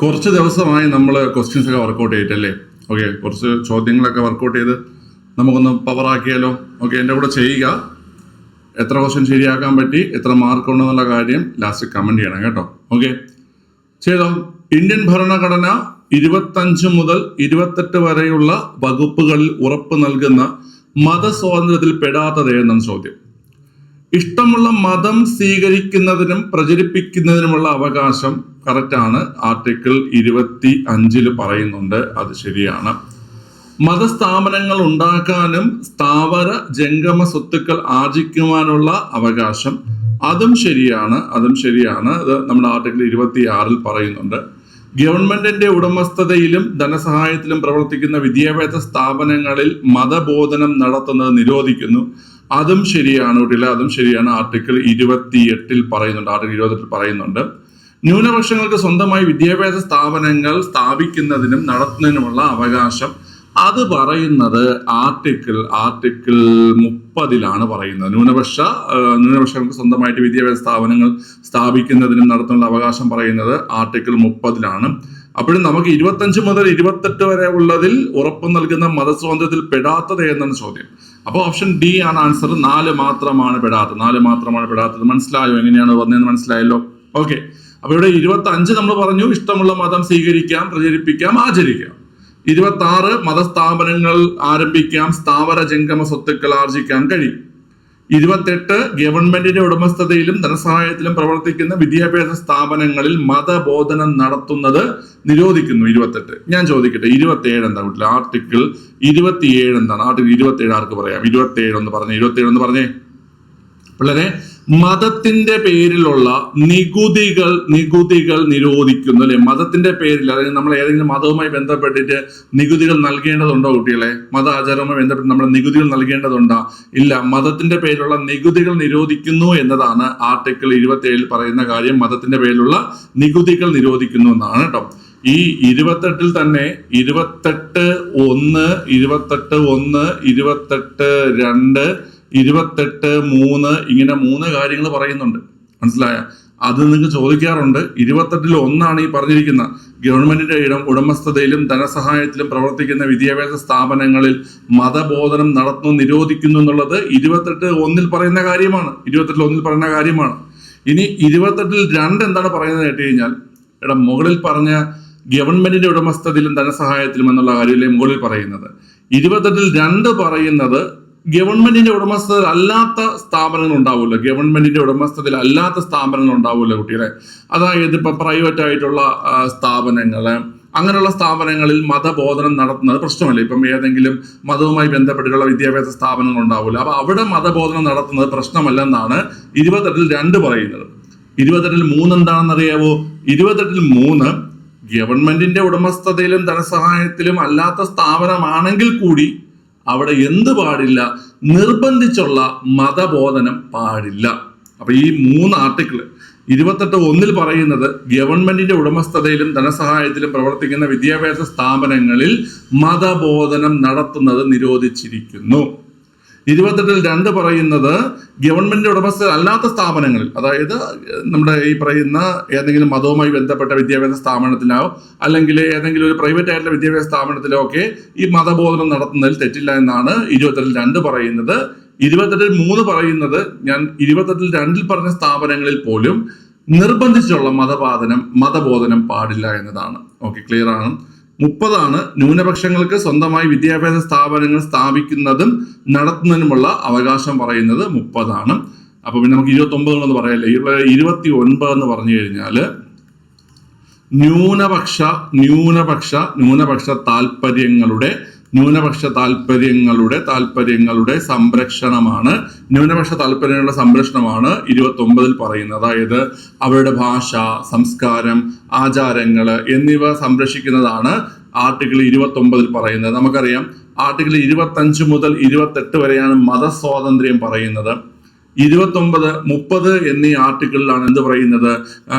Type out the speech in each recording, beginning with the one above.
കുറച്ച് ദിവസമായി നമ്മൾ ക്വസ്റ്റ്യൻസ് ഒക്കെ വർക്കൗട്ട് ചെയ്തിട്ടല്ലേ? ഓക്കെ കുറച്ച് ചോദ്യങ്ങളൊക്കെ വർക്കൗട്ട് ചെയ്ത് നമുക്കൊന്ന് പവറാക്കിയാലോ ഓക്കെ എന്റെ കൂടെ ചെയ്യുക. എത്ര ക്വസ്റ്റ്യൻ ശരിയാക്കാൻ പറ്റി എത്ര മാർക്ക് ഉണ്ടെന്നുള്ള കാര്യം ലാസ്റ്റ് കമന്റ് ചെയ്യണം കേട്ടോ. ഓക്കെ ചെയ്തോ ഇന്ത്യൻ ഭരണഘടന ഇരുപത്തഞ്ച് മുതൽ ഇരുപത്തെട്ട് വരെയുള്ള വകുപ്പുകളിൽ ഉറപ്പ് നൽകുന്ന മതസ്വാതന്ത്ര്യത്തിൽ പെടാത്തത് എന്നാണ് ചോദ്യം? ഇഷ്ടമുള്ള മതം സ്വീകരിക്കുന്നതിനും പ്രചരിപ്പിക്കുന്നതിനുമുള്ള അവകാശം കറക്റ്റാണ് ആർട്ടിക്കിൾ ഇരുപത്തി അഞ്ചിൽ പറയുന്നുണ്ട്. അത് ശരിയാണ്. മതസ്ഥാപനങ്ങൾ ഉണ്ടാക്കാനും സ്ഥാവര ജംഗമ സ്വത്തുക്കൾ ആർജിക്കുവാനുള്ള അവകാശം അതും ശരിയാണ്. അതും ശരിയാണ്. അത് നമ്മുടെ ആർട്ടിക്കിൾ ഇരുപത്തി ആറിൽ പറയുന്നുണ്ട്. ഗവൺമെന്റിന്റെ ഉടമസ്ഥതയിലും ധനസഹായത്തിലും പ്രവർത്തിക്കുന്ന വിദ്യാഭ്യാസ സ്ഥാപനങ്ങളിൽ മതബോധനം നടത്തുന്നത് നിരോധിക്കുന്നു. അതും ശരിയാണ് കുട്ടികളെ അതും ശരിയാണ് ആർട്ടിക്കിൾ ഇരുപത്തി എട്ടിൽ പറയുന്നുണ്ട് ആർട്ടിക്കിൾ ഇരുപത്തെട്ടിൽ പറയുന്നുണ്ട്. ന്യൂനപക്ഷങ്ങൾക്ക് സ്വന്തമായി വിദ്യാഭ്യാസ സ്ഥാപനങ്ങൾ സ്ഥാപിക്കുന്നതിനും നടത്തുന്നതിനുമുള്ള അവകാശം. അത് പറയുന്നത് ആർട്ടിക്കിൾ ആർട്ടിക്കിൾ മുപ്പതിലാണ് പറയുന്നത്. ന്യൂനപക്ഷ ന്യൂനപക്ഷങ്ങൾക്ക് സ്വന്തമായിട്ട് വിദ്യാഭ്യാസ സ്ഥാപനങ്ങൾ സ്ഥാപിക്കുന്നതിനും നടത്തുന്നുള്ള അവകാശം പറയുന്നത് ആർട്ടിക്കിൾ മുപ്പതിലാണ്. അപ്പോഴും നമുക്ക് ഇരുപത്തഞ്ച് മുതൽ ഇരുപത്തെട്ട് വരെ ഉള്ളതിൽ ഉറപ്പ് നൽകുന്ന മതസ്വാതന്ത്ര്യത്തിൽ പെടാത്തത് എന്നാണ് ചോദ്യം. അപ്പോൾ ഓപ്ഷൻ ഡി ആണ് ആൻസർ നാല് മാത്രമാണ് പെടാത്തത്. നാല് മാത്രമാണ് പെടാത്തത്. മനസ്സിലായോ? എങ്ങനെയാണ് വന്നതെന്ന് മനസ്സിലായല്ലോ? ഓക്കെ അപ്പൊ ഇവിടെ ഇരുപത്തി അഞ്ച് നമ്മൾ പറഞ്ഞു. ഇഷ്ടമുള്ള മതം സ്വീകരിക്കാം പ്രചരിപ്പിക്കാം ആചരിക്കാം. ഇരുപത്തി ആറ് മതസ്ഥാപനങ്ങൾ ആരംഭിക്കാം സ്ഥാവര ജംഗമ സ്വത്തുക്കൾ ആർജിക്കാൻ കഴിയും. ഇരുപത്തെട്ട് ഗവൺമെന്റിന്റെ ഉടമസ്ഥതയിലും ധനസഹായത്തിലും പ്രവർത്തിക്കുന്ന വിദ്യാഭ്യാസ സ്ഥാപനങ്ങളിൽ മതബോധനം നടത്തുന്നത് നിരോധിക്കുന്നു ഇരുപത്തെട്ട്. ഞാൻ ചോദിക്കട്ടെ ഇരുപത്തിയേഴ് എന്താ വീട്ടിൽ ആർട്ടിക്കിൾ ഇരുപത്തിയേഴ് എന്താണ്? ആർട്ടിക്കിൾ ഇരുപത്തിയേഴ് ആർക്ക് പറയാം? ഇരുപത്തിയേഴ് എന്ന് പറഞ്ഞേ ഇരുപത്തിയേഴ് എന്ന് പറഞ്ഞേ. പിള്ളേരെ മതത്തിന്റെ പേരിലുള്ള നികുതികൾ നികുതികൾ നിരോധിക്കുന്നു അല്ലെ മതത്തിന്റെ പേരിൽ അതായത് നമ്മൾ ഏതെങ്കിലും മതവുമായി ബന്ധപ്പെട്ടിട്ട് നികുതികൾ നൽകേണ്ടതുണ്ടോ കുട്ടികളെ? മത ആചാരവുമായി ബന്ധപ്പെട്ട് നമ്മൾ നികുതികൾ നൽകേണ്ടതുണ്ടോ? ഇല്ല മതത്തിന്റെ പേരിലുള്ള നികുതികൾ നിരോധിക്കുന്നു എന്നതാണ് ആർട്ടിക്കിൾ ഇരുപത്തി ഏഴിൽ പറയുന്ന കാര്യം. മതത്തിന്റെ പേരിലുള്ള നികുതികൾ നിരോധിക്കുന്നു എന്നാണ് കേട്ടോ. ഈ ഇരുപത്തെട്ടിൽ തന്നെ ഇരുപത്തെട്ട് ഒന്ന് ഇരുപത്തെട്ട് ഒന്ന് ഇരുപത്തെട്ട് രണ്ട് ഇരുപത്തെട്ട് മൂന്ന് ഇങ്ങനെ മൂന്ന് കാര്യങ്ങൾ പറയുന്നുണ്ട്. മനസ്സിലായ? അത് നിങ്ങൾക്ക് ചോദിക്കാറുണ്ട്. ഇരുപത്തെട്ടിൽ ഒന്നാണ് ഈ പറഞ്ഞിരിക്കുന്ന. ഗവൺമെന്റിന്റെ ഇടം ഉടമസ്ഥതയിലും ധനസഹായത്തിലും പ്രവർത്തിക്കുന്ന വിദ്യാഭ്യാസ സ്ഥാപനങ്ങളിൽ മതബോധനം നടത്തുന്നു നിരോധിക്കുന്നു എന്നുള്ളത് ഇരുപത്തെട്ട് ഒന്നിൽ പറയുന്ന കാര്യമാണ്. ഇരുപത്തെട്ടിൽ ഒന്നിൽ പറയുന്ന കാര്യമാണ്. ഇനി ഇരുപത്തെട്ടിൽ രണ്ട് എന്താണ് പറയുന്നത് കേട്ട് കഴിഞ്ഞാൽ എടാ മുകളിൽ പറഞ്ഞ ഗവൺമെന്റിന്റെ ഉടമസ്ഥതയിലും ധനസഹായത്തിലും എന്നുള്ള കാര്യമല്ലേ മുകളിൽ പറയുന്നത്. ഇരുപത്തെട്ടിൽ രണ്ട് പറയുന്നത് ഗവൺമെന്റിന്റെ ഉടമസ്ഥതയിൽ അല്ലാത്ത സ്ഥാപനങ്ങൾ ഉണ്ടാവുമല്ലോ ഗവൺമെന്റിന്റെ ഉടമസ്ഥതയിൽ അല്ലാത്ത സ്ഥാപനങ്ങൾ ഉണ്ടാവുമല്ലോ കുട്ടികളെ. അതായത് ഇപ്പൊ പ്രൈവറ്റ് ആയിട്ടുള്ള സ്ഥാപനങ്ങൾ അങ്ങനെയുള്ള സ്ഥാപനങ്ങളിൽ മതബോധനം നടത്തുന്നത് പ്രശ്നമല്ല. ഇപ്പം ഏതെങ്കിലും മതവുമായി ബന്ധപ്പെട്ടുള്ള വിദ്യാഭ്യാസ സ്ഥാപനങ്ങൾ ഉണ്ടാവില്ല അപ്പൊ അവിടെ മതബോധനം നടത്തുന്നത് പ്രശ്നമല്ലെന്നാണ് ഇരുപത്തെട്ടിൽ രണ്ട് പറയുന്നത്. ഇരുപത്തെട്ടിൽ മൂന്ന് എന്താണെന്ന് അറിയാവോ? ഇരുപത്തെട്ടിൽ മൂന്ന് ഗവൺമെന്റിന്റെ ഉടമസ്ഥതയിലും ധനസഹായത്തിലും അല്ലാത്ത സ്ഥാപനമാണെങ്കിൽ കൂടി അവിടെ എന്ത് പാടില്ല? നിർബന്ധിച്ചുള്ള മതബോധനം പാടില്ല. അപ്പൊ ഈ മൂന്ന് ആർട്ടിക്കിൾ ഇരുപത്തെട്ട് ഒന്നിൽ പറയുന്നത് ഗവൺമെന്റിന്റെ ഉടമസ്ഥതയിലും ധനസഹായത്തിലും പ്രവർത്തിക്കുന്ന വിദ്യാഭ്യാസ സ്ഥാപനങ്ങളിൽ മതബോധനം നടത്തുന്നത് നിരോധിച്ചിരിക്കുന്നു. ഇരുപത്തെട്ടിൽ രണ്ട് പറയുന്നത് ഗവൺമെന്റ് ഉടമസ്ഥ അല്ലാത്ത സ്ഥാപനങ്ങളിൽ അതായത് നമ്മുടെ ഈ പറയുന്ന ഏതെങ്കിലും മതവുമായി ബന്ധപ്പെട്ട വിദ്യാഭ്യാസ സ്ഥാപനത്തിലോ അല്ലെങ്കിൽ ഏതെങ്കിലും ഒരു പ്രൈവറ്റ് ആയിട്ടുള്ള വിദ്യാഭ്യാസ സ്ഥാപനത്തിലോ ഒക്കെ ഈ മതബോധനം നടത്തുന്നതിൽ തെറ്റില്ല എന്നാണ് ഇരുപത്തെട്ടിൽ രണ്ട് പറയുന്നത്. ഇരുപത്തെട്ടിൽ മൂന്ന് പറയുന്നത് ഞാൻ ഇരുപത്തെട്ടിൽ രണ്ടിൽ പറഞ്ഞ സ്ഥാപനങ്ങളിൽ പോലും നിർബന്ധിച്ചുള്ള മതബാധനം മതബോധനം പാടില്ല എന്നതാണ്. ഓക്കെ ക്ലിയർ ആണ്? മുപ്പതാണ് ന്യൂനപക്ഷങ്ങൾക്ക് സ്വന്തമായി വിദ്യാഭ്യാസ സ്ഥാപനങ്ങൾ സ്ഥാപിക്കുന്നതും നടത്തുന്നതിനുമുള്ള അവകാശം പറയുന്നത് മുപ്പതാണ്. അപ്പൊ പിന്നെ നമുക്ക് ഇരുപത്തി ഒമ്പത് എന്ന് പറയല്ലേ? ഇരുപത്തി ഒൻപത് എന്ന് പറഞ്ഞു കഴിഞ്ഞാൽ ന്യൂനപക്ഷ ന്യൂനപക്ഷ ന്യൂനപക്ഷ താല്പര്യങ്ങളുടെ ന്യൂനപക്ഷ താല്പര്യങ്ങളുടെ താല്പര്യങ്ങളുടെ സംരക്ഷണമാണ്. ന്യൂനപക്ഷ താല്പര്യങ്ങളുടെ സംരക്ഷണമാണ് ഇരുപത്തി ഒമ്പതിൽ പറയുന്നത്. അതായത് അവരുടെ ഭാഷ സംസ്കാരം ആചാരങ്ങൾ എന്നിവ സംരക്ഷിക്കുന്നതാണ് ആർട്ടിക്കിൾ ഇരുപത്തി ഒമ്പതിൽ പറയുന്നത്. നമുക്കറിയാം ആർട്ടിക്കിൾ ഇരുപത്തഞ്ച് മുതൽ ഇരുപത്തെട്ട് വരെയാണ് മതസ്വാതന്ത്ര്യം പറയുന്നത്. ഇരുപത്തൊമ്പത് മുപ്പത് എന്നീ ആർട്ടിക്കിളിലാണ് എന്ത് പറയുന്നത്?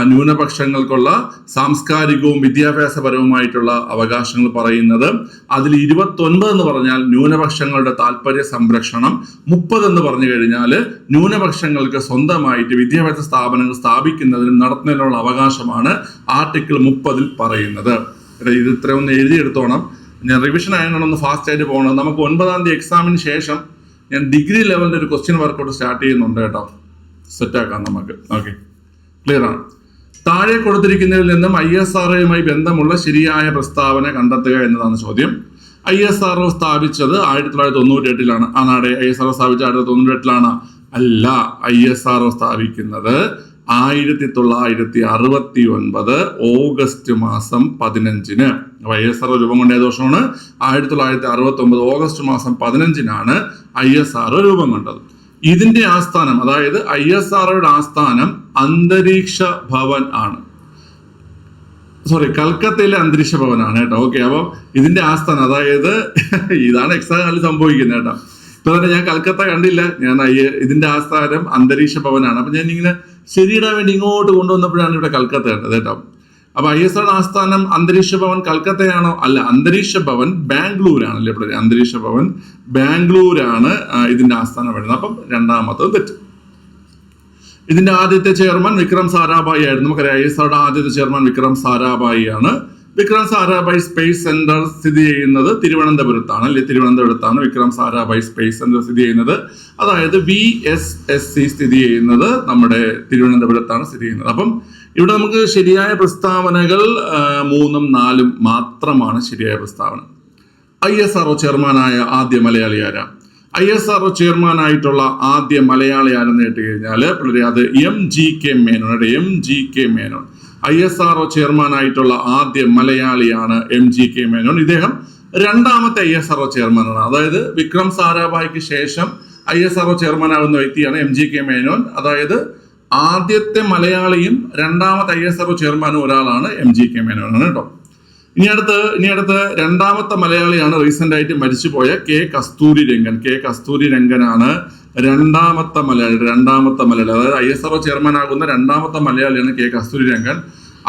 ന്യൂനപക്ഷങ്ങൾക്കുള്ള സാംസ്കാരികവും വിദ്യാഭ്യാസപരവുമായിട്ടുള്ള അവകാശങ്ങൾ പറയുന്നത്. അതിൽ ഇരുപത്തൊൻപത് എന്ന് പറഞ്ഞാൽ ന്യൂനപക്ഷങ്ങളുടെ താല്പര്യ സംരക്ഷണം. മുപ്പത് എന്ന് പറഞ്ഞു കഴിഞ്ഞാൽ ന്യൂനപക്ഷങ്ങൾക്ക് സ്വന്തമായിട്ട് വിദ്യാഭ്യാസ സ്ഥാപനങ്ങൾ സ്ഥാപിക്കുന്നതിനും നടത്തുന്നതിനുള്ള അവകാശമാണ് ആർട്ടിക്കിൾ മുപ്പതിൽ പറയുന്നത്. എടാ, ഇത്ര ഒന്ന് എഴുതിയെടുത്തോണം. ഞാൻ റിവിഷൻ ആയതുകൊണ്ട് ഒന്ന് ഫാസ്റ്റ് ആയിട്ട് പോകണം. നമുക്ക് ഒൻപതാം തീയതി എക്സാമിന് ശേഷം ഞാൻ ഡിഗ്രി ലെവലിന്റെ ഒരു ക്വസ്റ്റ്യൻ വർക്കൗട്ട് സ്റ്റാർട്ട് ചെയ്യുന്നുണ്ട് കേട്ടോ. സെറ്റാക്കാം നമുക്ക്. ഓക്കെ ക്ലിയർ ആണ്. താഴെ കൊടുത്തിരിക്കുന്നതിൽ നിന്നും ഐ എസ് ആർഒയുമായി ബന്ധമുള്ള ശരിയായ പ്രസ്താവന കണ്ടെത്തുക എന്നതാണ് ചോദ്യം. ഐ എസ് ആർ സ്ഥാപിച്ചത് ആയിരത്തി തൊള്ളായിരത്തി തൊണ്ണൂറ്റി എട്ടിലാണ് ആണാടെ ഐ എസ് ആർ സ്ഥാപിച്ച ആയിരത്തി തൊണ്ണൂറ്റി എട്ടിലാണ് അല്ല ഐ എസ് ആർ സ്ഥാപിക്കുന്നത് ആയിരത്തി തൊള്ളായിരത്തി അറുപത്തി ഒൻപത് ഓഗസ്റ്റ് മാസം പതിനഞ്ചിന്. അപ്പൊ ഐ എസ് ആർ രൂപം കൊണ്ട ദോഷമാണ്. ആയിരത്തി തൊള്ളായിരത്തി അറുപത്തി ഒമ്പത് ഓഗസ്റ്റ് മാസം പതിനഞ്ചിനാണ് ഐ എസ് ആർ രൂപം കൊണ്ടത്. ഇതിന്റെ ആസ്ഥാനം അതായത് ഐ എസ് ആർഒയുടെ ആസ്ഥാനം അന്തരീക്ഷ ഭവൻ ആണ്. സോറി കൽക്കത്തയിലെ അന്തരീക്ഷ ഭവനാണ് കേട്ടോ. ഓക്കെ അപ്പോൾ ഇതിന്റെ ആസ്ഥാനം അതായത് ഇതാണ് എക്സാം സംഭവിക്കുന്നത് കേട്ടോ. തന്നെ ഞാൻ കൽക്കത്ത കണ്ടില്ല. ഞാൻ ഇതിന്റെ ആസ്ഥാനം അന്തരീക്ഷ ഭവനാണ്. അപ്പൊ ഞാൻ ഇങ്ങനെ ശരിയിടാൻ വേണ്ടി ഇങ്ങോട്ട് കൊണ്ടുവന്നപ്പോഴാണ് ഇവിടെ കൽക്കത്ത കണ്ടത് കേട്ടോ. അപ്പൊ ഐ എസ് ആർ ആസ്ഥാനം അന്തരീക്ഷ ഭവൻ കൽക്കത്തയാണോ? അല്ല അന്തരീക്ഷ ഭവൻ ബാംഗ്ലൂരാണല്ലേ ഇവിടെ? അന്തരീക്ഷ ഭവൻ ബാംഗ്ലൂരാണ് ഇതിന്റെ ആസ്ഥാനം വരുന്നത്. അപ്പം രണ്ടാമത്തത് തെറ്റ്. ഇതിന്റെ ആദ്യത്തെ ചെയർമാൻ വിക്രം സാരാഭായി ആയിരുന്നു. നമുക്കറിയാം ഐ എസ് ആറുടെ ആദ്യത്തെ ചെയർമാൻ വിക്രം സാരാഭായി ആണ്. വിക്രം സാരാഭായ് സ്പേസ് സെന്റർ സ്ഥിതി ചെയ്യുന്നത് തിരുവനന്തപുരത്താണ് അല്ലെ? തിരുവനന്തപുരത്താണ് വിക്രം സാരാഭായ് സ്പേസ് സെന്റർ സ്ഥിതി ചെയ്യുന്നത്. അതായത് വി എസ് എസ് സി സ്ഥിതി ചെയ്യുന്നത് നമ്മുടെ തിരുവനന്തപുരത്താണ് സ്ഥിതി ചെയ്യുന്നത്. അപ്പം ഇവിടെ നമുക്ക് ശരിയായ പ്രസ്താവനകൾ മൂന്നും നാലും മാത്രമാണ് ശരിയായ പ്രസ്താവന. ഐ എസ് ആർഒ ചെയർമാനായ ആദ്യ മലയാളി ആരാ? ഐ എസ് ആർഒ ചെയർമാനായിട്ടുള്ള ആദ്യ മലയാളി ആരെന്ന് കേട്ട് കഴിഞ്ഞാൽ പിള്ളേരെ അത് M G K Menon M G K Menon. I S R O ചെയർമാനായിട്ടുള്ള ആദ്യ മലയാളിയാണ് എം ജി കെ മേനോൻ. ഇദ്ദേഹം രണ്ടാമത്തെ ഐ എസ് ആർ ഒ ചെയർമാനാണ്. അതായത് വിക്രം സാരാഭായിക്ക് ശേഷം ഐ എസ് ആർ ഒ ചെയർമാനാകുന്ന വ്യക്തിയാണ് എം ജി കെ മേനോൻ. അതായത് ആദ്യത്തെ മലയാളിയും രണ്ടാമത്തെ ഐ എസ് ആർ ഒ ചെയർമാനും ഒരാളാണ് എം ജി കെ ആണ് കേട്ടോ. ഇനി അടുത്ത് ഇനി അടുത്ത് രണ്ടാമത്തെ മലയാളിയാണ് റീസെന്റ് ആയിട്ട് മരിച്ചുപോയ കെ കസ്തൂരി രംഗൻ കെ കസ്തൂരി രംഗനാണ് രണ്ടാമത്തെ മലയാളി രണ്ടാമത്തെ മലയാളി. അതായത് ഐ എസ് ആർഒ ചെയർമാൻ ആകുന്ന രണ്ടാമത്തെ മലയാളിയാണ് കെ കസ്തൂരി രംഗൻ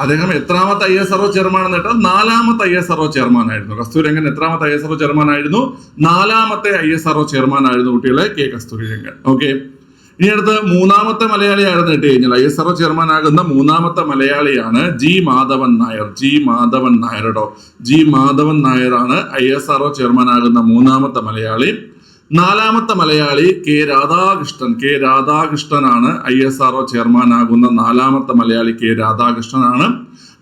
അദ്ദേഹം എത്രാമത്തെ ഐ എസ് ആർഒ ചെയർമാൻ എന്ന് കേട്ടാൽ നാലാമത്തെ ഐ എസ് ആർഒ ചെയർമാൻ ആയിരുന്നു. കസ്തൂരി രംഗൻ എത്രാമത്തെ ഐ എസ് ആർഒ ചെയർമാൻ ആയിരുന്നു? നാലാമത്തെ ഐ എസ് ആർഒ ചെയർമാൻ ആയിരുന്നു കുട്ടികളെ കെ കസ്തൂരി രംഗൻ ഓക്കെ ഇനി അടുത്ത് മൂന്നാമത്തെ മലയാളി ആയിരുന്നു കേട്ട് കഴിഞ്ഞാൽ ഐ എസ് ആർഒ ചെയർമാൻ ആകുന്ന മൂന്നാമത്തെ മലയാളിയാണ് G Madhavan Nair. G Madhavan Nair G Madhavan നായരാണ് I S R O chairman ആകുന്ന മൂന്നാമത്തെ മലയാളി. നാലാമത്തെ മലയാളി K Radhakrishnan. K രാധാകൃഷ്ണനാണ് I S R O chairman ആകുന്ന നാലാമത്തെ മലയാളി K രാധാകൃഷ്ണനാണ്.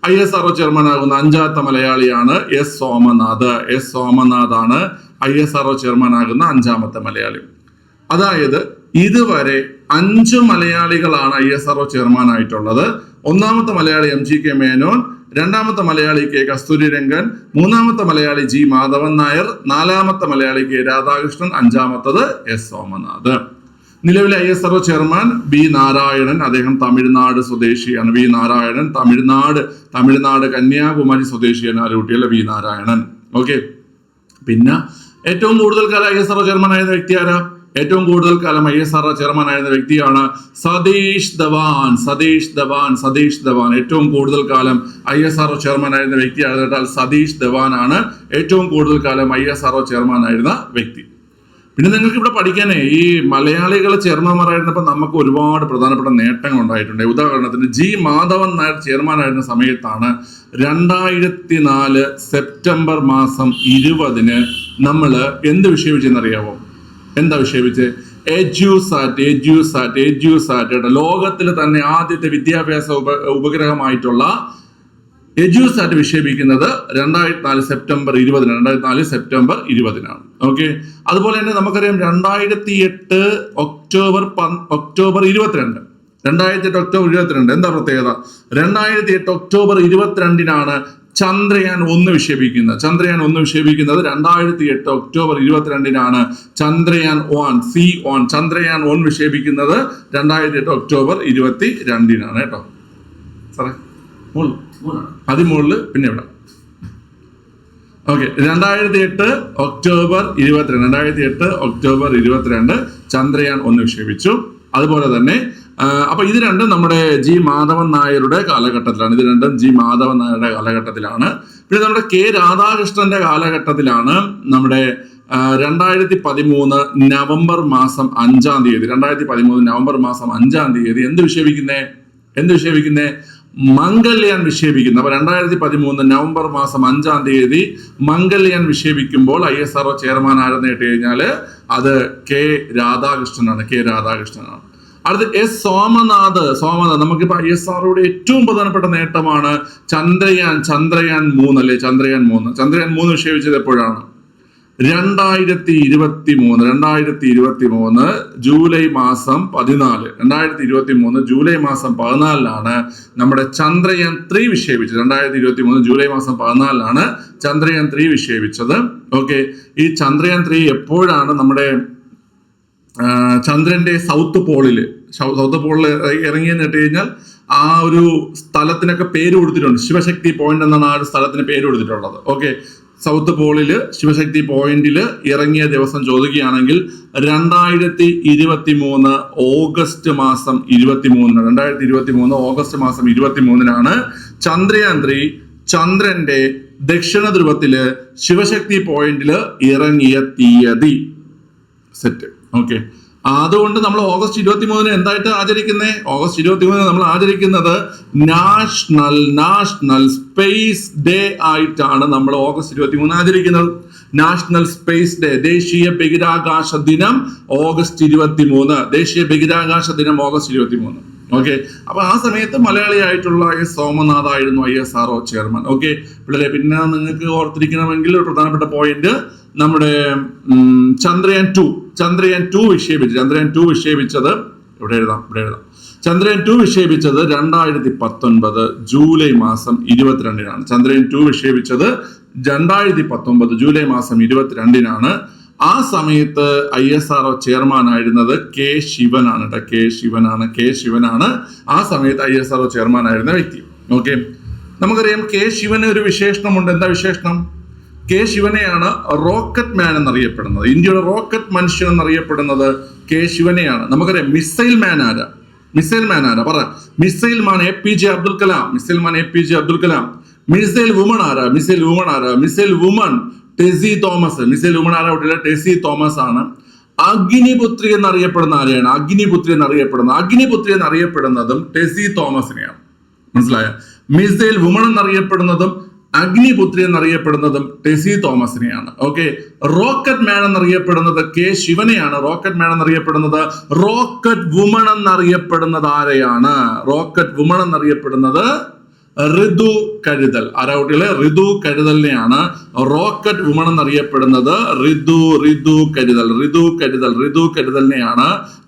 I S R O chairman ആകുന്ന അഞ്ചാമത്തെ മലയാളിയാണ് എസ് സോമനാഥ്. എസ് സോമനാഥ് ആണ് ഐ എസ് ആർഒ ചെയർമാൻ ആകുന്ന അഞ്ചാമത്തെ മലയാളി. അതായത് ഇതുവരെ അഞ്ച് മലയാളികളാണ് ഐ എസ് ആർഒ ചെയർമാൻ ആയിട്ടുള്ളത്. ഒന്നാമത്തെ മലയാളി എം ജി കെ മേനോൻ രണ്ടാമത്തെ മലയാളി കെ കസ്തൂരി രംഗൻ മൂന്നാമത്തെ മലയാളി ജി മാധവൻ നായർ നാലാമത്തെ മലയാളി കെ രാധാകൃഷ്ണൻ അഞ്ചാമത്തത് എസ് സോമനാഥ്. നിലവിലെ I S R O chairman B Narayanan അദ്ദേഹം തമിഴ്നാട് സ്വദേശിയാണ്. വി നാരായണൻ തമിഴ്നാട് തമിഴ്നാട് കന്യാകുമാരി സ്വദേശിയാണ് ആ കുട്ടിയല്ല വി നാരായണൻ. ഓക്കെ. പിന്നെ ഏറ്റവും കൂടുതൽ കാലം ഐ എസ് ആർഒ ചെയർമാൻ ആയ വ്യക്തി ആരാ? ഏറ്റവും കൂടുതൽ കാലം ഐ എസ് ആർ ചെയർമാൻ ആയിരുന്ന വ്യക്തിയാണ് സതീഷ് ധവാൻ. സതീഷ് ധവാൻ സതീഷ് ധവാൻ. ഏറ്റവും കൂടുതൽ കാലം ഐ എസ് ആർ ചെയർമാൻ ആയിരുന്ന വ്യക്തി ആയിരുന്നാൽ സതീഷ് ധവാൻ ആണ് ഏറ്റവും കൂടുതൽ കാലം ഐ എസ് ആർ ചെയർമാൻ ആയിരുന്ന വ്യക്തി. പിന്നെ നിങ്ങൾക്ക് ഇവിടെ പഠിക്കാനേ ഈ മലയാളികൾ ചെയർമാൻമാരായിരുന്നപ്പോൾ നമുക്ക് ഒരുപാട് പ്രധാനപ്പെട്ട നേട്ടങ്ങൾ ഉണ്ടായിട്ടുണ്ട്. ഉദാഹരണത്തിന് ജി മാധവൻ നായർ ചെയർമാനായിരുന്ന സമയത്താണ് രണ്ടായിരത്തി നാല് സെപ്റ്റംബർ മാസം ഇരുപതിന് നമ്മൾ എന്ത് വിഷയം വെച്ചെന്നറിയാമോ എന്താ വിഷയം വെച്ച് എജ്യൂസാറ്റ് എജ്യൂസാറ്റ് എജ്യൂസാറ്റ് ലോകത്തിൽ തന്നെ ആദ്യത്തെ വിദ്യാഭ്യാസ ഉപ ഉപഗ്രഹമായിട്ടുള്ള എജ്യൂസാറ്റ് വിക്ഷേപിക്കുന്നത് രണ്ടായിരത്തി നാല് സെപ്റ്റംബർ ഇരുപതിന് രണ്ടായിരത്തി നാല് സെപ്റ്റംബർ ഇരുപതിനാണ്. ഓക്കെ? അതുപോലെ തന്നെ നമുക്കറിയാം രണ്ടായിരത്തി എട്ട് ഒക്ടോബർ ഒക്ടോബർ ഇരുപത്തിരണ്ട്. രണ്ടായിരത്തി എട്ട് ഒക്ടോബർ ഇരുപത്തിരണ്ട്. എന്താ പ്രത്യേകത? രണ്ടായിരത്തി എട്ട് ഒക്ടോബർ ഇരുപത്തിരണ്ടിനാണ് ചന്ദ്രയാൻ ഒന്ന് വിക്ഷേപിക്കുന്നത്. ചന്ദ്രയാൻ ഒന്ന് വിക്ഷേപിക്കുന്നത് രണ്ടായിരത്തി എട്ട് October ഇരുപത്തിരണ്ടിനാണ് Chandrayaan one C one Chandrayaan one വിക്ഷേപിക്കുന്നത് രണ്ടായിരത്തി എട്ട് ഒക്ടോബർ ഇരുപത്തി രണ്ടിനാണ് കേട്ടോ. സാറേ മുകളിൽ അതിമുകളിൽ പിന്നെ ഇവിടെ. ഓക്കെ രണ്ടായിരത്തി എട്ട് ഒക്ടോബർ ഇരുപത്തിരണ്ട് രണ്ടായിരത്തി എട്ട് ഒക്ടോബർ ഇരുപത്തിരണ്ട് ചന്ദ്രയാൻ ഒന്ന് വിക്ഷേപിച്ചു. അതുപോലെ തന്നെ ആ, അപ്പൊ ഇത് രണ്ടും നമ്മുടെ ജി മാധവൻ നായരുടെ കാലഘട്ടത്തിലാണ്. ഇത് രണ്ടും ജി മാധവൻ നായരുടെ കാലഘട്ടത്തിലാണ്. പിന്നെ നമ്മുടെ കെ രാധാകൃഷ്ണന്റെ കാലഘട്ടത്തിലാണ് നമ്മുടെ രണ്ടായിരത്തി പതിമൂന്ന് നവംബർ മാസം അഞ്ചാം തീയതി. രണ്ടായിരത്തി പതിമൂന്ന് നവംബർ മാസം അഞ്ചാം തീയതി എന്ത് വിക്ഷേപിക്കുന്നേ എന്ത് വിക്ഷേപിക്കുന്നേ മംഗല്യാൻ വിക്ഷേപിക്കുന്നു അപ്പൊ രണ്ടായിരത്തി പതിമൂന്ന് നവംബർ മാസം അഞ്ചാം തീയതി Mangalyaan വിക്ഷേപിക്കുമ്പോൾ I S R O chairman ആരെന്ന് കേട്ട് അത് കെ രാധാകൃഷ്ണനാണ്. കെ രാധാകൃഷ്ണനാണ്. അടുത്ത് എസ് സോമനാഥ്. സോമനാഥ് നമുക്കിപ്പോ എസ് ആറോടെ ഏറ്റവും പ്രധാനപ്പെട്ട നേട്ടമാണ് ചന്ദ്രയാൻ ചന്ദ്രയാൻ മൂന്ന് അല്ലെ? ചന്ദ്രയാൻ മൂന്ന്. ചന്ദ്രയാൻ മൂന്ന് വിക്ഷേപിച്ചത് എപ്പോഴാണ്? രണ്ടായിരത്തി ഇരുപത്തി മൂന്ന് രണ്ടായിരത്തി ഇരുപത്തി മൂന്ന് ജൂലൈ മാസം പതിനാല്. രണ്ടായിരത്തി ഇരുപത്തി മൂന്ന് ജൂലൈ മാസം പതിനാലിലാണ് നമ്മുടെ ചന്ദ്രയാൻ ത്രീ വിക്ഷേപിച്ചത്. രണ്ടായിരത്തി ഇരുപത്തി മൂന്ന് ജൂലൈ മാസം പതിനാലിലാണ് ചന്ദ്രയാൻ ത്രീ വിക്ഷേപിച്ചത്. ഓക്കെ. ഈ ചന്ദ്രയാൻ ത്രീ എപ്പോഴാണ് നമ്മുടെ ചന്ദ്രന്റെ സൗത്ത് പോളിൽ സൗത്ത് പോളിൽ ഇറങ്ങിയെന്ന് കേട്ട് കഴിഞ്ഞാൽ ആ ഒരു സ്ഥലത്തിനൊക്കെ പേര് കൊടുത്തിട്ടുണ്ട്. ശിവശക്തി പോയിന്റ് എന്നാണ് ആ ഒരു സ്ഥലത്തിന് പേര് കൊടുത്തിട്ടുള്ളത്. ഓക്കെ സൗത്ത് പോളിൽ ശിവശക്തി പോയിന്റിൽ ഇറങ്ങിയ ദിവസം ചോദിക്കുകയാണെങ്കിൽ രണ്ടായിരത്തി ഇരുപത്തി മൂന്ന് ഓഗസ്റ്റ് മാസം ഇരുപത്തി മൂന്നിന് രണ്ടായിരത്തി ഇരുപത്തി മൂന്ന് ഓഗസ്റ്റ് മാസം ഇരുപത്തി മൂന്നിനാണ് ചന്ദ്രയാന്ത്രി ത്രീ ചന്ദ്രന്റെ ദക്ഷിണ ധ്രുവത്തിൽ ശിവശക്തി പോയിന്റിൽ ഇറങ്ങിയ തീയതി. സെറ്റ് ഓക്കെ അതുകൊണ്ട് നമ്മൾ ഓഗസ്റ്റ് ഇരുപത്തി മൂന്നിന് എന്തായിട്ട് ആചരിക്കുന്നേ? ഓഗസ്റ്റ് ഇരുപത്തി മൂന്നിന് നമ്മൾ ആചരിക്കുന്നത് നാഷണൽ നാഷണൽ സ്പേസ് ഡേ ആയിട്ടാണ് നമ്മൾ ഓഗസ്റ്റ് ഇരുപത്തി മൂന്ന് ആചരിക്കുന്നത്. നാഷണൽ സ്പേസ് ഡേ ദേശീയ ബഹിരാകാശ ദിനം ഓഗസ്റ്റ് ഇരുപത്തി മൂന്ന് ദേശീയ ബഹിരാകാശ ദിനം ഓഗസ്റ്റ് ഇരുപത്തി മൂന്ന് ഓക്കെ അപ്പൊ ആ സമയത്ത് മലയാളിയായിട്ടുള്ള എസ് സോമനാഥ് ആയിരുന്നു I S R chairman. Okay പിള്ളേരെ പിന്നെ നിങ്ങൾക്ക് ഓർത്തിരിക്കണമെങ്കിൽ ഒരു പ്രധാനപ്പെട്ട പോയിന്റ് നമ്മുടെ ചന്ദ്രയാൻ ടു ചന്ദ്രയാൻ ടു വിക്ഷേപിച്ചു ചന്ദ്രയാൻ ടു വിക്ഷേപിച്ചത് ഇവിടെ എഴുതാം ഇവിടെ എഴുതാം. ചന്ദ്രയാൻ ടു വിക്ഷേപിച്ചത് രണ്ടായിരത്തി പത്തൊൻപത് ജൂലൈ മാസം ഇരുപത്തിരണ്ടിനാണ്. ചന്ദ്രയാൻ ടു വിക്ഷേപിച്ചത് രണ്ടായിരത്തി പത്തൊമ്പത് ജൂലൈ മാസം ഇരുപത്തിരണ്ടിനാണ് ആ സമയത്ത് I S R O chairman ആയിരുന്നത് കെ ശിവനാണ് കേട്ടോ കെ ശിവനാണ്. കെ ശിവനാണ് ആ സമയത്ത് I S R O chairman ആയിരുന്ന വ്യക്തി. ഓക്കെ? നമുക്കറിയാം കെ ശിവന് ഒരു വിശേഷണമുണ്ട്. എന്താ വിശേഷണം? കെ ശിവനെയാണ് റോക്കറ്റ് മാൻ എന്നറിയപ്പെടുന്നത്. ഇന്ത്യയുടെ റോക്കറ്റ് മനുഷ്യൻ എന്നറിയപ്പെടുന്നത് കെ ശിവനെയാണ്. നമുക്കറിയാം മിസൈൽ മാൻ ആരാ? മിസൈൽ മാൻ ആരാ? പറ. Missile man A P J Abdul Kalam. Missile man A P J Abdul Kalam. Missile woman ആരാ? മിസൈൽ വുമൺ ആരാ? Missile woman Tessy Thomas missile woman ആരാ കുട്ടികളെ ടെസി തോമസ് ആണ് അഗ്നിപുത്രി എന്നറിയപ്പെടുന്ന ആരെയാണ്? അഗ്നിപുത്രി എന്നറിയപ്പെടുന്നത് അഗ്നിപുത്രി എന്നറിയപ്പെടുന്നതും ടെസി തോമസിനെയാണ്. മനസ്സിലായ? മിസൈൽ വുമൺ എന്നറിയപ്പെടുന്നതും അഗ്നിപുത്രി എന്നറിയപ്പെടുന്നതും ടെസി തോമസിനെയാണ്. ഓക്കെ? റോക്കറ്റ് മാൻ എന്നറിയപ്പെടുന്നത് കെ ശിവനെയാണ്. റോക്കറ്റ് മാൻ എന്നറിയപ്പെടുന്നത് റോക്കറ്റ് വുമൺ എന്നറിയപ്പെടുന്നത് ആരെയാണ്? റോക്കറ്റ് വുമൺ എന്നറിയപ്പെടുന്നത് ഋതു കരുതൽ അറൗട്ടിലെ ഋതു കരുതലിനെയാണ് റോക്കറ്റ് വുമൺ എന്നറിയപ്പെടുന്നത്. ഋതു ഋതു കരുതൽ ഋതു കരുതൽ ഋതു കരുതലിനെയാണ്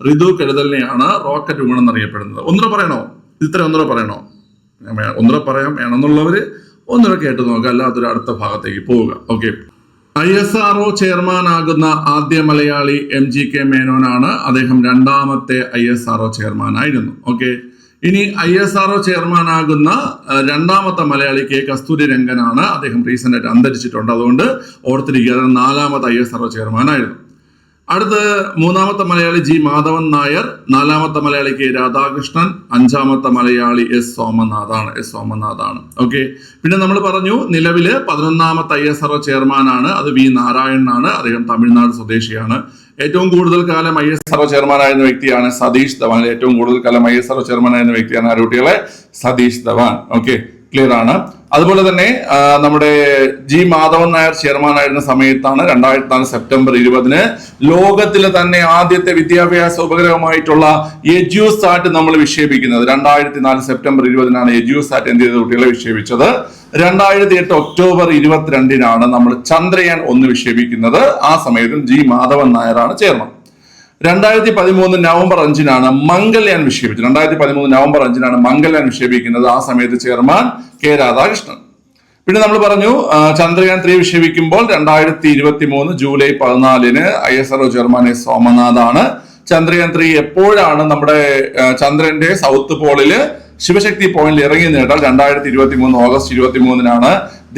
ഋതു കരുതലിനെയാണ് റോക്കറ്റ് വുമൺ എന്നറിയപ്പെടുന്നത്. ഒന്നുകൂടെ പറയണോ? ഇത്ര ഒന്നുകൂടെ പറയണോ? ഒന്നര പറയാം. വേണമെന്നുള്ളവര് ഒന്നുകൂടെ കേട്ട് നോക്കുക അല്ലാത്തൊരു അടുത്ത ഭാഗത്തേക്ക് പോവുക. Okay. I S R O chairman ആകുന്ന ആദ്യ മലയാളി എം ജി കെ മേനോനാണ്. അദ്ദേഹം രണ്ടാമത്തെ I S R O chairman ആയിരുന്നു ഓക്കെ. ഇനി I S R O chairman ആകുന്ന രണ്ടാമത്തെ മലയാളി കെ കസ്തൂരി രംഗനാണ് അദ്ദേഹം റീസെന്റ് ആയിട്ട് അന്തരിച്ചിട്ടുണ്ട്. അതുകൊണ്ട് ഓർത്തിരിക്കുക നാലാമത്തെ I S R O chairman ആയിരുന്നു അടുത്ത് മൂന്നാമത്തെ മലയാളി ജി മാധവൻ നായർ നാലാമത്തെ മലയാളി കെ രാധാകൃഷ്ണൻ അഞ്ചാമത്തെ മലയാളി എസ് സോമനാഥാണ് എസ് സോമനാഥാണ് ഓക്കെ പിന്നെ നമ്മൾ പറഞ്ഞു നിലവിൽ പതിനൊന്നാമത്തെ ഐ എസ് ആർ ചെയർമാനാണ് അത് വി നാരായണനാണ് അദ്ദേഹം തമിഴ്നാട് സ്വദേശിയാണ്. ഏറ്റവും കൂടുതൽ കാലം ഐ എസ് ആർ ചെയർമാനായിരുന്ന വ്യക്തിയാണ് സതീഷ് ധവാൻ. ഏറ്റവും കൂടുതൽ കാലം ഐ എസ് ആർ ചെയർമാനായിരുന്ന വ്യക്തിയാണ് ആരോട്ടികളെ സതീഷ് ധവാൻ. ഓക്കെ ക്ലിയർ ആണ്. അതുപോലെ തന്നെ നമ്മുടെ ജി മാധവൻ നായർ ചെയർമാൻ ആയിരുന്ന സമയത്താണ് രണ്ടായിരത്തി നാല് സെപ്റ്റംബർ ഇരുപതിന് ലോകത്തിലെ തന്നെ ആദ്യത്തെ വിദ്യാഭ്യാസ ഉപഗ്രഹമായിട്ടുള്ള എജ്യൂസാറ്റ് നമ്മൾ വിക്ഷേപിക്കുന്നത്. രണ്ടായിരത്തി നാല് സെപ്റ്റംബർ ഇരുപതിനാണ് എജ്യൂസാറ്റ് എന്ത് ചെയ്ത കുട്ടികളെ വിക്ഷേപിച്ചത്. രണ്ടായിരത്തി എട്ട് ഒക്ടോബർ ഇരുപത്തിരണ്ടിനാണ് നമ്മൾ ചന്ദ്രയാൻ ഒന്ന് വിക്ഷേപിക്കുന്നത്. ആ സമയത്തും ജി മാധവൻ നായരാണ് ചെയർമാൻ. രണ്ടായിരത്തി പതിമൂന്ന് നവംബർ അഞ്ചിനാണ് മംഗൾയാൻ വിക്ഷേപിച്ചത്. രണ്ടായിരത്തി പതിമൂന്ന് നവംബർ അഞ്ചിനാണ് മംഗൾയാൻ വിക്ഷേപിക്കുന്നത് ആ സമയത്ത് ചെയർമാൻ കെ രാധാകൃഷ്ണൻ. പിന്നെ നമ്മൾ പറഞ്ഞു ചന്ദ്രയാൻ ത്രീ വിക്ഷേപിക്കുമ്പോൾ രണ്ടായിരത്തി ഇരുപത്തി മൂന്ന് ജൂലൈ പതിനാലിന് I S R O chairman S സോമനാഥാണ്. Chandrayaan three എപ്പോഴാണ് നമ്മുടെ ചന്ദ്രന്റെ സൗത്ത് പോളിൽ ശിവശക്തി പോയിന്റിൽ ഇറങ്ങി നേട്ടാൽ രണ്ടായിരത്തി ഇരുപത്തി മൂന്ന് ഓഗസ്റ്റ് ഇരുപത്തി മൂന്നിനാണ്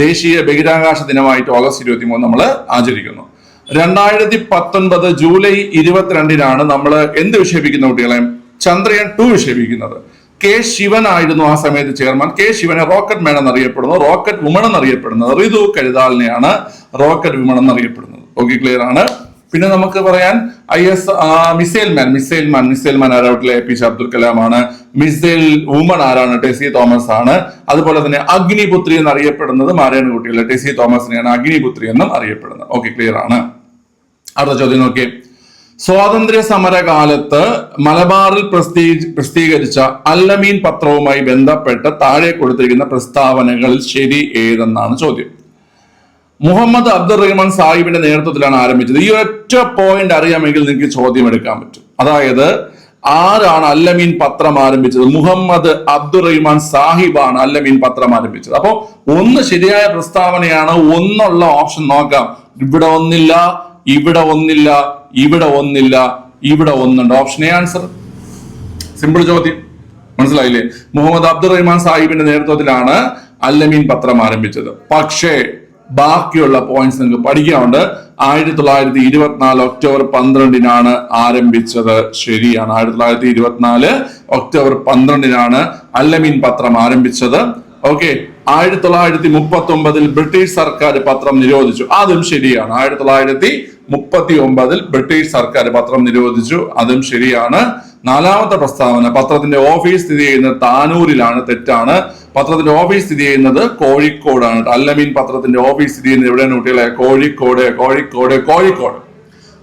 ദേശീയ ബഹിരാകാശ ദിനമായിട്ട് ഓഗസ്റ്റ് ഇരുപത്തി മൂന്ന് നമ്മൾ ആചരിക്കുന്നു. രണ്ടായിരത്തി പത്തൊൻപത് ജൂലൈ ഇരുപത്തിരണ്ടിനാണ് നമ്മൾ എന്ത് വിക്ഷേപിക്കുന്ന കുട്ടികളെ? ചന്ദ്രയാൻ ടു വിക്ഷേപിക്കുന്നത് കെ ശിവൻ ആയിരുന്നു ആ സമയത്ത് ചെയർമാൻ. കെ ശിവനെ റോക്കറ്റ് മാൻ എന്നറിയപ്പെടുന്നു. റോക്കറ്റ് വുമൺ എന്നറിയപ്പെടുന്നത് റിതു കരുതാലിനെയാണ് റോക്കറ്റ് വുമൺ എന്നറിയപ്പെടുന്നത്. ഓക്കെ ക്ലിയർ ആണ്? പിന്നെ നമുക്ക് പറയാൻ I S missile man. Missile man missile man ആരോട്ടിലെ A P. J. Abdul Kalam ആണ് മിസൈൽ വുമൺ ആരാണ്? ടെസി തോമസ് ആണ്. അതുപോലെ തന്നെ അഗ്നിപുത്രി എന്നറിയപ്പെടുന്നത് മാരേണ കുട്ടികളെ ടെസി തോമസിനെയാണ് അഗ്നിപുത്രി എന്നും അറിയപ്പെടുന്നത്. ഓക്കെ ക്ലിയർ ആണ്. അടുത്ത ചോദ്യം നോക്കിയേ. സ്വാതന്ത്ര്യ സമര കാലത്ത് മലബാറിൽ പ്രസിദ്ധീ- പ്രസിദ്ധീകരിച്ച അല്ലമീൻ പത്രവുമായി ബന്ധപ്പെട്ട് താഴെ കൊടുത്തിരിക്കുന്ന പ്രസ്താവനകളിൽ ശരി ഏതെന്നാണ് ചോദ്യം. മുഹമ്മദ് അബ്ദുൾ റഹ്മാൻ സാഹിബിന്റെ നേതൃത്വത്തിലാണ് ആരംഭിച്ചത്. ഈ ഒറ്റ പോയിന്റ് അറിയാമെങ്കിൽ നിങ്ങൾക്ക് ചോദ്യം എടുക്കാൻ പറ്റും. അതായത് ആരാണ് അല്ലമീൻ പത്രം ആരംഭിച്ചത്? മുഹമ്മദ് അബ്ദുറഹിമാൻ സാഹിബാണ് അല്ലമീൻ പത്രം ആരംഭിച്ചത്. അപ്പോ ഒന്ന് ശരിയായ പ്രസ്താവനയാണ് ഒന്നുള്ള ഓപ്ഷൻ നോക്കാം. ഇവിടെ ഒന്നില്ല ഇവിടെ ഒന്നില്ല ഇവിടെ ഒന്നില്ല ഇവിടെ ഒന്നുണ്ട്. Option A answer. സിമ്പിൾ ചോദ്യം. മനസ്സിലായില്ലേ? മുഹമ്മദ് അബ്ദുറഹിമാൻ സാഹിബിന്റെ നേതൃത്വത്തിലാണ് അല്ലമീൻ പത്രം ആരംഭിച്ചത്. പക്ഷേ ബാക്കിയുള്ള പോയിന്റ്സ് നിങ്ങൾക്ക് പഠിക്കാനുണ്ട്. ആയിരത്തി തൊള്ളായിരത്തി ഇരുപത്തിനാല് ഒക്ടോബർ പന്ത്രണ്ടിനാണ് ആരംഭിച്ചത്. ശരിയാണ്. ആയിരത്തി തൊള്ളായിരത്തി ഇരുപത്തിനാല് ഒക്ടോബർ പന്ത്രണ്ടിനാണ് അല്ലമീൻ പത്രം ആരംഭിച്ചത്. ഓക്കെ ആയിരത്തി തൊള്ളായിരത്തി മുപ്പത്തി ഒമ്പതിൽ ബ്രിട്ടീഷ് സർക്കാർ പത്രം നിരോധിച്ചു. അതും ശരിയാണ്. ആയിരത്തി തൊള്ളായിരത്തി മുപ്പത്തി ഒമ്പതിൽ ബ്രിട്ടീഷ് സർക്കാർ പത്രം നിരോധിച്ചു. അതും ശരിയാണ്. നാലാമത്തെ പ്രസ്താവന പത്രത്തിന്റെ ഓഫീസ് സ്ഥിതി ചെയ്യുന്നത് താനൂരിലാണ്. തെറ്റാണ്. പത്രത്തിന്റെ ഓഫീസ് സ്ഥിതി ചെയ്യുന്നത് കോഴിക്കോടാണ്. അല്ലമീൻ പത്രത്തിന്റെ ഓഫീസ് സ്ഥിതി ചെയ്യുന്നത് എവിടെയാണ് കുട്ടികളെ? കോഴിക്കോട് കോഴിക്കോട് കോഴിക്കോട്.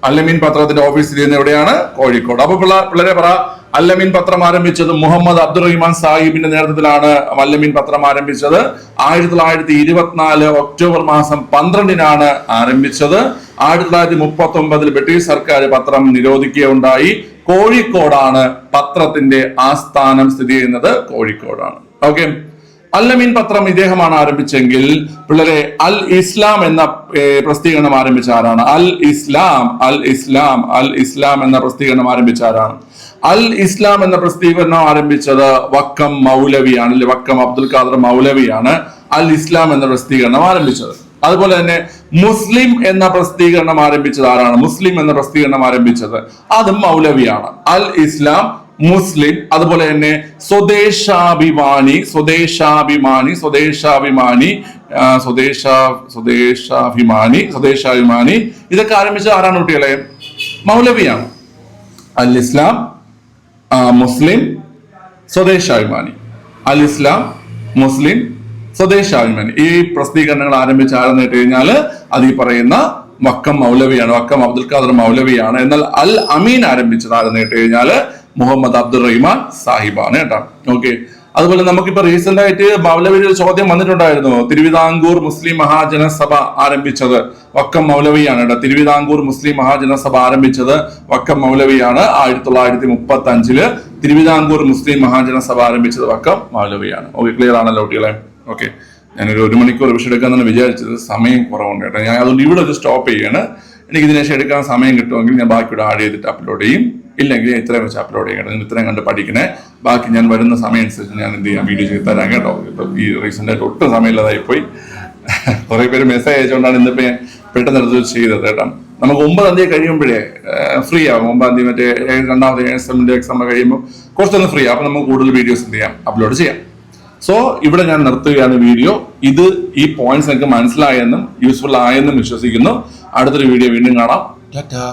അല്ലമീൻ പത്രത്തിന്റെ ഓഫീസ് ചെയ്യുന്നത് എവിടെയാണ്? കോഴിക്കോട്. അപ്പൊ പിള്ള പിള്ളേരെ പറ അല്ലമീൻ പത്രം ആരംഭിച്ചത് മുഹമ്മദ് അബ്ദുൾ റഹ്മാൻ സാഹിബിന്റെ നേതൃത്വത്തിലാണ് അല്ലമീൻ പത്രം ആരംഭിച്ചത്. ആയിരത്തി തൊള്ളായിരത്തി ഇരുപത്തിനാല് ഒക്ടോബർ മാസം പന്ത്രണ്ടിനാണ് ആരംഭിച്ചത്. ആയിരത്തി തൊള്ളായിരത്തി മുപ്പത്തി ഒമ്പതിൽ ബ്രിട്ടീഷ് സർക്കാർ പത്രം നിരോധിക്കുകയുണ്ടായി. കോഴിക്കോടാണ് പത്രത്തിന്റെ ആസ്ഥാനം സ്ഥിതി ചെയ്യുന്നത്. കോഴിക്കോടാണ്. ഓക്കെ? അല്ലമീൻ പത്രം ഇദ്ദേഹമാണ് ആരംഭിച്ചെങ്കിൽ പിള്ളേരെ അൽ ഇസ്ലാം എന്ന പ്രസിദ്ധീകരണം ആരംഭിച്ച ആരാണ് അൽ ഇസ്ലാം അൽ ഇസ്ലാം അൽ ഇസ്ലാം എന്ന പ്രസിദ്ധീകരണം ആരംഭിച്ച ആരാണ് അൽ ഇസ്ലാം എന്ന പ്രസിദ്ധീകരണം ആരംഭിച്ചത് വക്കം മൗലവിയാണ് അല്ലെ വക്കം അബ്ദുൽ ഖാദർ മൗലവിയാണ് അൽ ഇസ്ലാം എന്ന പ്രസിദ്ധീകരണം ആരംഭിച്ചത്. അതുപോലെ തന്നെ മുസ്ലിം എന്ന പ്രസിദ്ധീകരണം ആരംഭിച്ചത് ആരാണ്? മുസ്ലിം എന്ന പ്രസിദ്ധീകരണം ആരംഭിച്ചത്. അതും മൗലവിയാണ്. അൽ ഇസ്ലാം മുസ്ലിം അതുപോലെ തന്നെ സ്വദേശാഭിമാനി സ്വദേശാഭിമാനി സ്വദേശാഭിമാനി സ്വദേശ സ്വദേശാഭിമാനി സ്വദേശാഭിമാനി. ഇതൊക്കെ ആരംഭിച്ച ആരാണ് കുട്ടികളെ? മൗലവിയാണ്. അൽ ഇസ്ലാം മുസ്ലിം സ്വദേശാഭിമാനി. അൽ ഇസ്ലാം മുസ്ലിം സ്വദേശാഭിമാനി. ഈ പ്രസിദ്ധീകരണങ്ങൾ ആരംഭിച്ച ആരെന്ന് കേട്ട് കഴിഞ്ഞാൽ അത് ഈ പറയുന്ന വക്കം മൗലവിയാണ് വക്കം അബ്ദുൽ ഖാദർ മൗലവിയാണ്. എന്നാൽ അൽ അമീൻ ആരംഭിച്ചത് ആരെന്ന് കേട്ട് കഴിഞ്ഞാൽ മുഹമ്മദ് അബ്ദുൾ റഹ്മാൻ സാഹിബാണ് കേട്ടോ. ഓക്കെ അതുപോലെ നമുക്കിപ്പോ റീസെന്റ് ആയിട്ട് മൗലവിയുടെ ഒരു ചോദ്യം വന്നിട്ടുണ്ടായിരുന്നു. തിരുവിതാംകൂർ മുസ്ലിം മഹാജനസഭ ആരംഭിച്ചത് വക്കം മൗലവിയാണ് കേട്ടോ. തിരുവിതാംകൂർ മുസ്ലിം മഹാജനസഭ ആരംഭിച്ചത് വക്കം മൗലവിയാണ്. ആയിരത്തി തൊള്ളായിരത്തി മുപ്പത്തി അഞ്ചിൽ തിരുവിതാംകൂർ മുസ്ലിം മഹാജനസഭ ആരംഭിച്ചത് വക്കം മൗലവിയാണ്. ഓക്കെ ക്ലിയർ ആണല്ലോ കുട്ടികളെ? ഓക്കെ ഞാനൊരു ഒരു മണിക്കൂർ വിഷയം എടുക്കാന്നാണ് വിചാരിച്ചത് സമയം കുറവുണ്ട് കേട്ടോ. ഞാൻ അതുകൊണ്ട് ഇവിടെ ഒരു സ്റ്റോപ്പ് ചെയ്യാണ്. എനിക്ക് ഇതിനുശേഷം എടുക്കാൻ സമയം കിട്ടുമെങ്കിൽ ഞാൻ ബാക്കിയുടെ ആഡ് ചെയ്തിട്ട് അപ്ലോഡ് ചെയ്യും. ഇല്ലെങ്കിൽ ഇത്രയും വെച്ച് അപ്ലോഡ് ചെയ്യണം. നിങ്ങൾ ഇത്രയും കണ്ട് പഠിക്കണേ. ബാക്കി ഞാൻ വരുന്ന സമയം അനുസരിച്ച് ഞാൻ എന്ത് ചെയ്യാം? വീഡിയോ ചെയ്ത് തരാം കേട്ടോ. ഇപ്പൊ ഈ റീസെന്റ് ആയിട്ട് ഒട്ടും സമയമില്ലാതായി പോയി കുറെ പേര് മെസ്സേജ് അയച്ചുകൊണ്ടാണ് ഇന്നിപ്പോ ഞാൻ പെട്ടെന്ന് എടുത്ത് ചെയ്തത് കേട്ടോ. നമുക്ക് ഒമ്പതാം തീയതി കഴിയുമ്പോഴേ ഫ്രീ ആവും. ഒമ്പതാം തീയതി മറ്റേ രണ്ടാമത്തെ എ എസ് എമ്മിന്റെ എക്സാം കഴിയുമ്പോൾ കുറച്ചൊന്ന് ഫ്രീ ആവും. അപ്പൊ നമുക്ക് കൂടുതൽ വീഡിയോസ് എന്ത് ചെയ്യാം? അപ്ലോഡ് ചെയ്യാം. സോ ഇവിടെ ഞാൻ നിർത്തുകയാണ് വീഡിയോ. ഇത് ഈ പോയിന്റ്സ് നിങ്ങൾക്ക് മനസ്സിലായെന്നും യൂസ്ഫുൾ ആയെന്നും വിശ്വസിക്കുന്നു. അടുത്തൊരു വീഡിയോ വീണ്ടും കാണാം. ടാറ്റാ.